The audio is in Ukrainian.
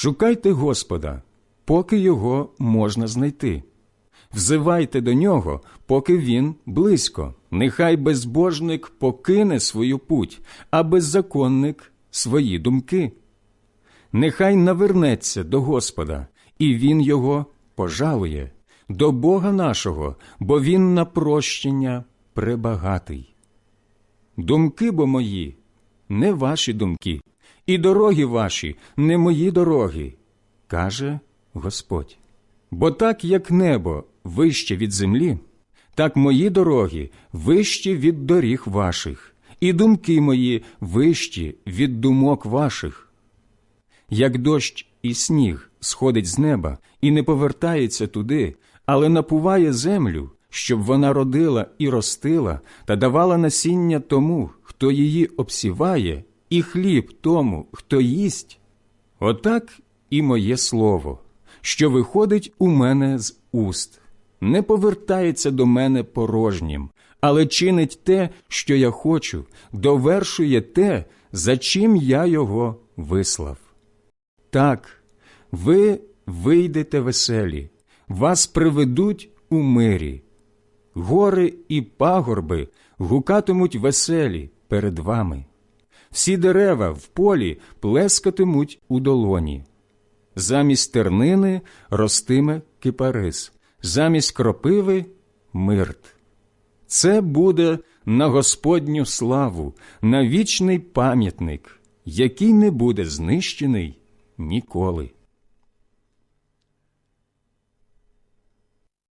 Шукайте Господа, поки його можна знайти. Взивайте до нього, поки він близько. Нехай безбожник покине свою путь, а беззаконник свої думки. Нехай навернеться до Господа, і він його пожалує, до Бога нашого, бо він на прощення пребагатий. Думки бо мої не ваші думки, і дороги ваші не мої дороги, каже Господь. Бо так, як небо вище від землі, так мої дороги вищі від доріг ваших, і думки мої вищі від думок ваших. Як дощ і сніг сходить з неба і не повертається туди, але напуває землю, щоб вона родила і ростила та давала насіння тому, хто її обсіває, і хліб тому, хто їсть, отак і моє слово, що виходить у мене з уст, не повертається до мене порожнім, але чинить те, що я хочу, довершує те, за чим я його вислав. Так, ви вийдете веселі, вас приведуть у мирі. Гори і пагорби гукатимуть веселі перед вами. Всі дерева в полі плескатимуть у долоні. Замість тернини ростиме кипарис, замість кропиви мирт. Це буде на Господню славу, на вічний пам'ятник, який не буде знищений ніколи.